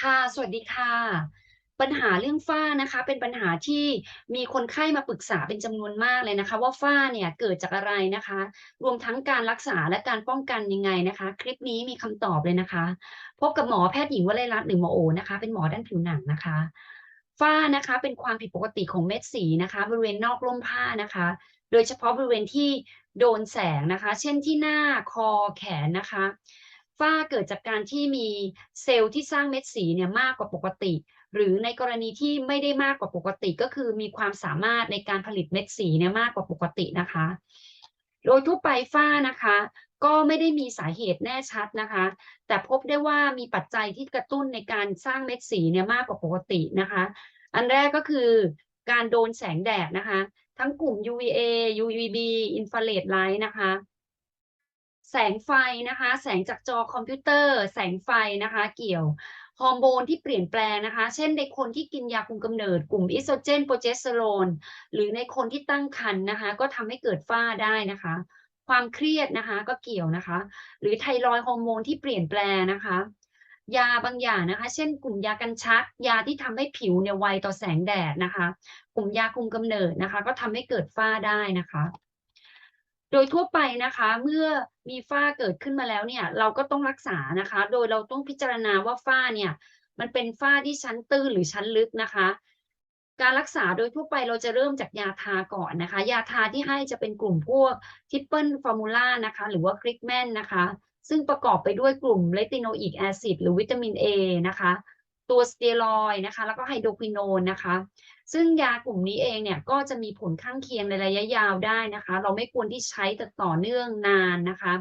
ค่ะ สวัสดีค่ะ ปัญหาเรื่องฝ้านะคะ เป็นปัญหาที่มีคนไข้มาปรึกษาเป็นจำนวนมากเลยนะคะ ว่าฝ้าเนี่ยเกิดจากอะไรนะคะ รวมทั้งการรักษาและการป้องกันยังไงนะคะ คลิปนี้มีคำตอบเลยนะคะ พบกับหมอแพทย์หญิงวลัยรัตน์หรือหมอโอนะคะ เป็นหมอด้านผิวหนังนะคะ ฝ้านะคะเป็นความผิดปกติของเม็ดสีนะคะ บริเวณนอกร่มผ้านะคะ โดยเฉพาะบริเวณที่โดนแสงนะคะ เช่นที่หน้าคอแขนนะคะ ฝ้าเกิดจากการที่มีเซลล์ที่สร้างเม็ดสีเนี่ยมากกว่าปกติ หรือในกรณีที่ไม่ได้มากกว่าปกติ ก็คือมีความสามารถในการผลิตเม็ดสีเนี่ยมากกว่าปกตินะคะ โดยทั่วไปฝ้านะคะ ก็ไม่ได้มีสาเหตุแน่ชัดนะคะ แต่พบได้ว่ามีปัจจัยที่กระตุ้นในการสร้างเม็ดสีเนี่ยมากกว่าปกตินะคะ อันแรกก็คือการโดนแสงแดดนะคะ ทั้งกลุ่ม UVA UVB infrared light นะคะ แสงไฟนะคะ แสงจากจอคอมพิวเตอร์ แสงไฟนะคะ เกี่ยวฮอร์โมนที่เปลี่ยนแปลงนะคะ เช่นในคนที่กินยาคุมกำเนิด กลุ่มอิสโตรเจนโปรเจสเตอโรนหรือในคนที่ตั้งครรภ์นะคะ ก็ทำให้เกิดฝ้าได้นะคะ ความเครียดนะคะก็เกี่ยวนะคะ หรือไทรอยฮอร์โมนที่เปลี่ยนแปลงนะคะ ยาบางอย่างนะคะ เช่น กลุ่มยากันชัก ยาที่ทำให้ผิวเนี่ยไวต่อแสงแดดนะคะ กลุ่มยาคุมกำเนิดนะคะ ก็ทำให้เกิดฝ้าได้นะคะ โดยทั่วไปนะคะเมื่อ มีฝ้าเกิดขึ้นมาแล้วเนี่ย เราก็ต้องรักษานะคะ โดยเราต้องพิจารณาว่าฝ้าเนี่ย มันเป็นฝ้าที่ชั้นตื้นหรือชั้นลึกนะคะ การรักษาโดยทั่วไปเราจะเริ่มจากยาทาก่อนนะคะ ยาทาที่ให้จะเป็นกลุ่มพวกทิปเปิลฟอร์มูล่านะคะ หรือว่ากริกแมนนะคะ ซึ่งประกอบไปด้วยกลุ่มเลติโนอิกแอซิดหรือวิตามิน A นะคะ ตัวสเตียรอยนะคะ แล้วก็ไฮโดรควิโนนนะคะ ซึ่งยากลุ่มนี้เองเนี่ยก็จะมีผลข้างเคียงในระยะยาวได้นะคะ เราไม่ควรที่ใช้แต่ต่อเนื่องนานนะคะ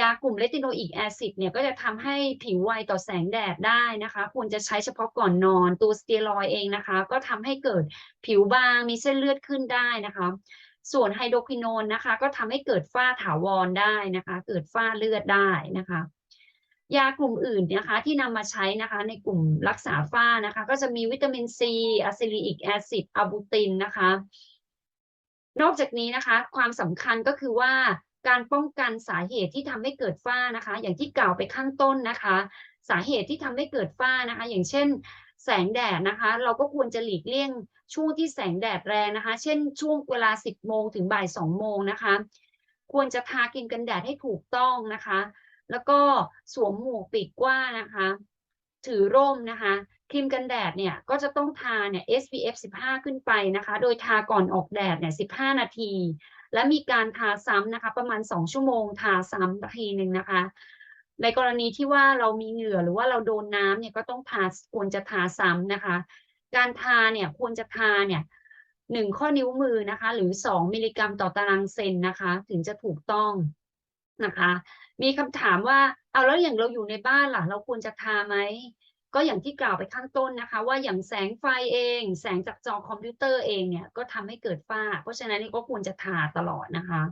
ยากลุ่มเลติโนอิกแอซิดเนี่ยก็จะทำให้ผิวไวต่อแสงแดดได้นะคะ ควรจะใช้เฉพาะก่อนนอน ตัวสเตียรอยเองนะคะ ก็ทำให้เกิดผิวบางมีเส้นเลือดขึ้นได้นะคะส่วนไฮโดรควิโนนนะคะ ก็ทำให้เกิดฝ้าถาวรได้นะคะ เกิดฝ้าเลือดได้นะคะ ยากลุ่มอื่นนะคะที่นำมาใช้นะคะในกลุ่มรักษาฝ้านะคะ ก็จะมีวิตามินซีอะซิลิอิกแอซิดอะบูตินนะคะ นอกจากนี้นะคะ ความสำคัญก็คือว่าการป้องกันสาเหตุที่ทำให้เกิดฝ้านะคะ อย่างที่กล่าวไปข้างต้นนะคะ สาเหตุที่ทำให้เกิดฝ้านะคะ อย่างเช่น แสงแดดนะคะ เราก็ควรจะหลีกเลี่ยงช่วงที่แสงแดดแรงนะคะ เช่น ช่วงเวลา 10โมงถึงบ่าย2โมงนะคะ ควรจะทาครีมกันแดดให้ถูกต้องนะคะ แล้วก็สวมหมวกปีกกว้างนะคะ ถือร่มนะคะ ครีมกันแดดเนี่ยก็จะต้องทาเนี่ย SPF 15 ขึ้นไปนะคะ โดยทาก่อนออกแดดเนี่ย 15 นาที และมีการทาซ้ำนะคะ ประมาณ 2 ชั่วโมงทาซ้ำทีหนึ่งนะคะ ในกรณีที่ว่าเรามีเหงื่อหรือว่าเราโดนน้ำเนี่ยก็ต้องทาควรจะทาซ้ำนะคะ การทาเนี่ยควรจะทาเนี่ยหนึ่งข้อนิ้วมือนะคะ หรือ 2 มิลลิกรัมต่อตารางเซนนะคะ ถึงจะถูกต้อง นะคะ มีคำถามว่าเอาแล้วอย่างเราอยู่ในบ้านล่ะ เราควรจะทาไหมก็อย่างที่กล่าวไปข้างต้นนะคะ ว่าอย่างแสงไฟเอง แสงจากจอคอมพิวเตอร์เองเนี่ยก็ทำให้เกิดฝ้า เพราะฉะนั้นก็ควรจะทาตลอดนะคะ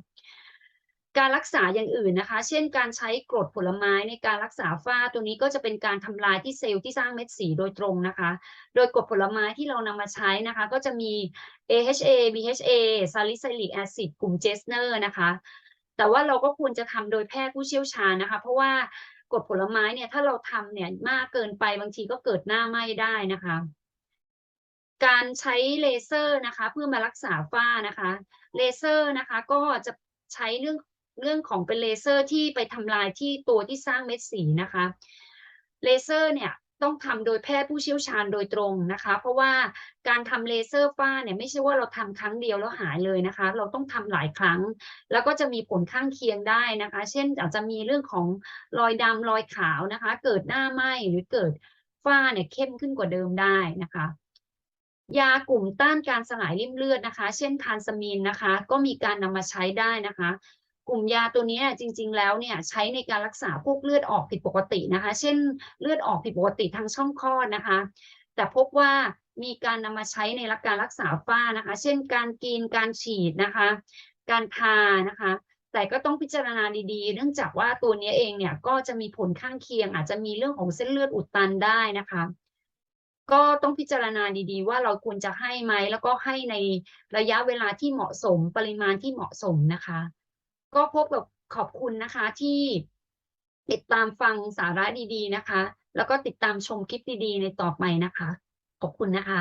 การรักษาอย่างอื่นนะคะ เช่น การใช้กรดผลไม้ในการรักษาฝ้าตัวนี้ก็จะเป็นการทำลายที่เซลล์ที่สร้างเม็ดสีโดยตรงนะคะ โดยกรดผลไม้ที่เรานำมาใช้นะคะ ก็จะมี AHA BHA salicylic acid กลุ่มเจสเนอร์นะคะ แต่ว่าเราก็ควรจะทำโดยแพทย์ผู้เชี่ยวชาญนะคะ เพราะว่ากดผลไม้เนี่ยถ้าเราทำเนี่ยมากเกินไปบางทีก็เกิดหน้าไหม้ได้นะคะ การใช้เลเซอร์นะคะ เพื่อมารักษาฝ้านะคะเลเซอร์นะคะ ก็จะใช้เรื่องเรื่องของเป็นเลเซอร์ที่ไปทำลายที่ตัวที่สร้างเม็ดสีนะคะเลเซอร์เนี่ย ต้องทำโดยแพทย์ผู้เชี่ยวชาญโดยตรงนะคะ เพราะว่าการทำเลเซอร์ฝ้าเนี่ยไม่ใช่ว่าเราทำครั้งเดียวแล้วหายเลยนะคะ เราต้องทำหลายครั้ง แล้วก็จะมีผลข้างเคียงได้นะคะ เช่นอาจจะมีเรื่องของรอยดำรอยขาวนะคะ เกิดหน้าไหม้หรือเกิดฝ้าเนี่ยเข้มขึ้นกว่าเดิมได้นะคะยากลุ่มต้านการสลายริ่มเลือดนะคะ เช่นทานซามีนนะคะ ก็มีการนำมาใช้ได้นะคะ กลุ่มยาตัวนี้จริง ๆ แล้วเนี่ยใช้ในการรักษาพวกเลือดออกผิดปกตินะคะ เช่นเลือดออกผิดปกติทางช่องคลอดนะคะ แต่พบว่ามีการนำมาใช้ในการรักษาฝ้านะคะ เช่น การกินการฉีดนะคะ การทานะคะ แต่ก็ต้องพิจารณาดีๆ เนื่องจากว่าตัวนี้เองเนี่ยก็จะมีผลข้างเคียง อาจจะมีเรื่องของเส้นเลือดอุดตันได้นะคะ ก็ต้องพิจารณาดีๆ ว่าเราควรจะให้ไหมแล้วก็ให้ในระยะเวลาที่เหมาะสมปริมาณที่เหมาะสมนะคะ ก็พบกับขอบคุณนะคะที่ติดตามฟังสาระดีๆนะคะ แล้วก็ติดตามชมคลิปดีๆ ในต่อไปนะคะ ขอบคุณนะคะ